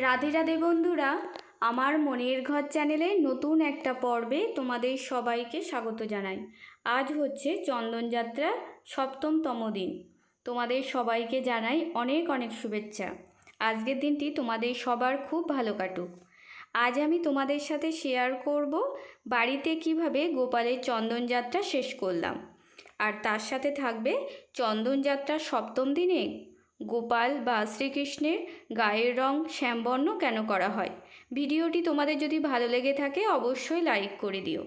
রাধে রাধে বন্ধুরা, আমার মনের ঘর চ্যানেলে নতুন একটা পর্বে তোমাদের সবাইকে স্বাগত জানাই। আজ হচ্ছে চন্দনযাত্রা সপ্তমতম দিন। তোমাদের সবাইকে জানাই অনেক অনেক শুভেচ্ছা। আজকের দিনটি তোমাদের সবার খুব ভালো কাটুক। আজ আমি তোমাদের সাথে শেয়ার করব বাড়িতে কীভাবে গোপালের চন্দনযাত্রা শেষ করলাম। আর তার সাথে থাকবে চন্দনযাত্রার সপ্তম দিনে গোপাল বা শ্রীকৃষ্ণের গায়ের রং শ্যামবর্ণ কেন করা হয়? ভিডিওটি তোমাদের যদি ভালো লেগে থাকে, অবশ্যই লাইক করে দিও।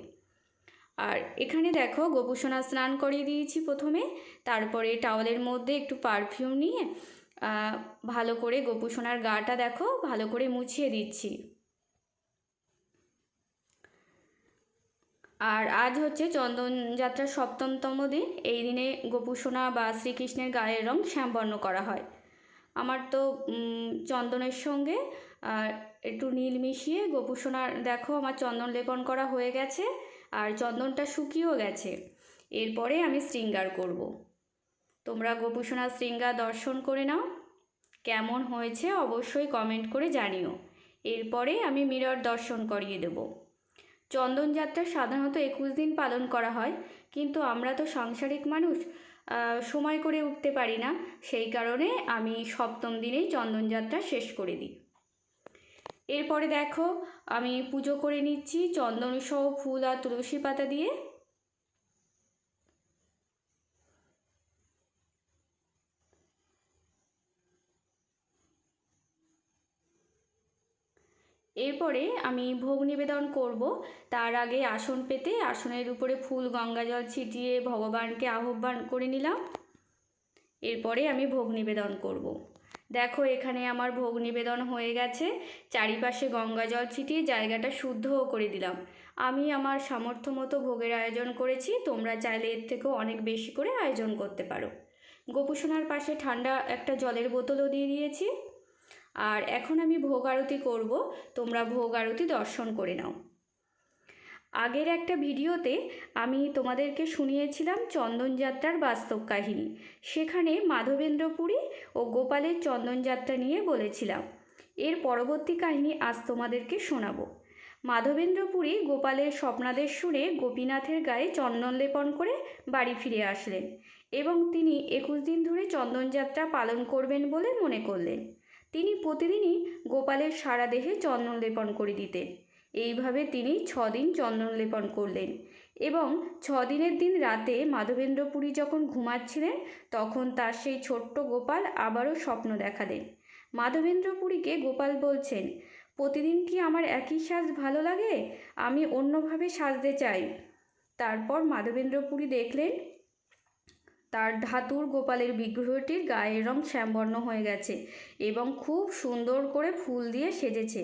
আর এখানে দেখো, গোপুসোনা স্নান করিয়ে দিয়েছি প্রথমে। তারপরে টাওয়ালের মধ্যে একটু পারফিউম নিয়ে ভালো করে গোপুসোনার গাটা দেখো, ভালো করে মুছিয়ে দিচ্ছি। আর আজ হচ্ছে চন্দনযাত্রার সপ্তমতম দিন। এই দিনে গোপুসোনা বা শ্রীকৃষ্ণের গায়ের রং শ্যামবর্ণ করা হয়। আমার তো চন্দনের সঙ্গে একটু নীল মিশিয়ে গোপুসোনার, দেখো আমার চন্দন লেপন করা হয়ে গেছে, আর চন্দনটা শুকিয়েও গেছে। এরপরে আমি শৃঙ্গার করব। তোমরা গোপুসোনার শৃঙ্গার দর্শন করে নাও। কেমন হয়েছে অবশ্যই কমেন্ট করে জানিও। এরপরে আমি মিরর দর্শন করিয়ে দেবো। চন্দনযাত্রা সাধারণত একুশ দিন পালন করা হয়, কিন্তু আমরা তো সাংসারিক মানুষ সময় করে উঠতে পারি না। সেই কারণে আমি সপ্তম দিনেই চন্দনযাত্রা শেষ করে দিই। এরপরে দেখো, আমি পুজো করে নিচ্ছি চন্দন সহ ফুল আর তুলসী পাতা দিয়ে। এরপরে আমি ভোগ নিবেদন করব। তার আগে আসন পেতে আসনের উপরে ফুল, গঙ্গা জল ছিটিয়ে ভগবানকে আহ্বান করে নিলাম। এরপরে আমি ভোগ নিবেদন করব। দেখো, এখানে আমার ভোগ নিবেদন হয়ে গেছে। চারিপাশে গঙ্গা জল ছিটিয়ে জায়গাটা শুদ্ধও করে দিলাম। আমি আমার সামর্থ্য মতো ভোগের আয়োজন করেছি। তোমরা চাইলে এর থেকেও অনেক বেশি করে আয়োজন করতে পারো। গোপুসোনার পাশে ঠান্ডা একটা জলের বোতলও দিয়ে দিয়েছি। আর এখন আমি ভোগ আরতি করব, তোমরা ভোগ আরতি দর্শন করে নাও। আগের একটা ভিডিওতে আমি তোমাদেরকে শুনিয়েছিলাম চন্দনযাত্রার বাস্তব কাহিনী। সেখানে মাধবেন্দ্রপুরী ও গোপালের চন্দনযাত্রা নিয়ে বলেছিলাম। এর পরবর্তী কাহিনী আজ তোমাদেরকে শোনাবো। মাধবেন্দ্রপুরী গোপালের স্বপ্নাদেশ শুনে গোপীনাথের গায়ে চন্দন লেপন করে বাড়ি ফিরে আসলেন এবং তিনি একুশ দিন ধরে চন্দনযাত্রা পালন করবেন বলে মনে করলেন। তিনি প্রতিদিনই গোপালের সারা দেহে চন্দন লেপন করে দিতেন। এইভাবে তিনি ছদিন চন্দন লেপন করলেন এবং ছদিনের দিন রাতে মাধবেন্দ্রপুরী যখন ঘুমাচ্ছিলেন, তখন তার সেই ছোট্ট গোপাল আবারও স্বপ্ন দেখালেন। মাধবেন্দ্রপুরীকে গোপাল বলছেন, প্রতিদিন কি আমার একই সাজ ভালো লাগে? আমি অন্যভাবে সাজতে চাই। তারপর মাধবেন্দ্রপুরী দেখলেন তার ধাতুর গোপালের বিগ্রহটির গায়ের রং শ্যামবর্ণ হয়ে গেছে এবং খুব সুন্দর করে ফুল দিয়ে সেজেছে।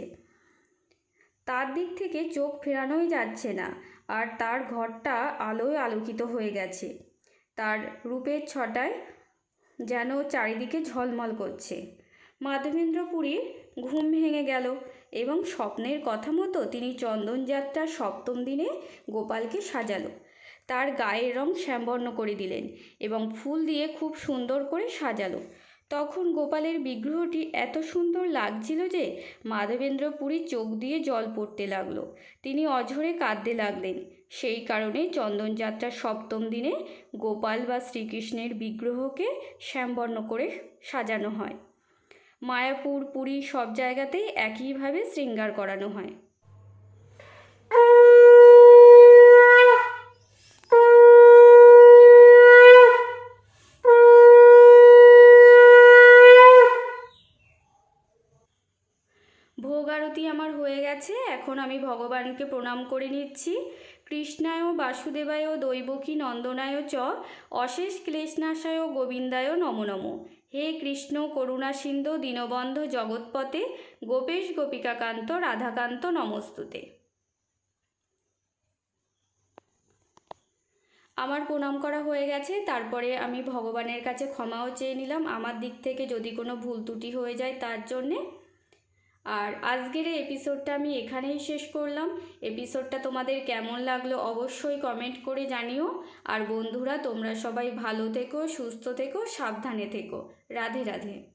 তার দিক থেকে চোখ ফেরানোই যাচ্ছে না, আর তার ঘরটা আলোয় আলোকিত হয়ে গেছে। তার রূপের ছটায় যেন চারিদিকে ঝলমল করছে। মাধবেন্দ্রপুরীর ঘুম ভেঙে গেল এবং স্বপ্নের কথা মতো তিনি চন্দনযাত্রার সপ্তম দিনে গোপালকে সাজালো। তার গায়ের রং শ্যামবর্ণ করে দিলেন এবং ফুল দিয়ে খুব সুন্দর করে সাজালো। তখন গোপালের বিগ্রহটি এত সুন্দর লাগছিল যে মাধবেন্দ্র পুরী চোখ দিয়ে জল পড়তে লাগল। তিনি অঝরে কাঁদতে লাগলেন। সেই কারণে চন্দনযাত্রার সপ্তম দিনে গোপাল বা শ্রীকৃষ্ণের বিগ্রহকে শ্যামবর্ণ করে সাজানো হয়। মায়াপুর, পুরী সব জায়গাতেই একইভাবে শৃঙ্গার করানো হয়। ভোগ আরতি আমার হয়ে গেছে, এখন আমি ভগবানকে প্রণাম করে নিচ্ছি। কৃষ্ণায় বাসুদেবায় দৈবকী নন্দনায় চ, অশেষ ক্লেশনাশায় গোবিন্দায় নমো নমো। হে কৃষ্ণ করুণা সিন্ধু দীনবন্ধ জগৎপতে গোপেশ গোপিকাকান্ত রাধাকান্ত নমস্তুতে। আমার প্রণাম করা হয়ে গেছে, তারপরে আমি ভগবানের কাছে ক্ষমাও চেয়ে নিলাম। আমার দিক থেকে যদি কোনো ভুল ত্রুটি হয়ে যায় তার জন্যে আর আজকের এই এপিসোডটা আমি এখানেই শেষ করলাম। এপিসোডটা তোমাদের কেমন লাগল অবশ্যই কমেন্ট করে জানিও। আর বন্ধুরা, তোমরা সবাই ভালো থেকো, সুস্থ থেকো, সাবধানে থেকো। রাধে রাধে।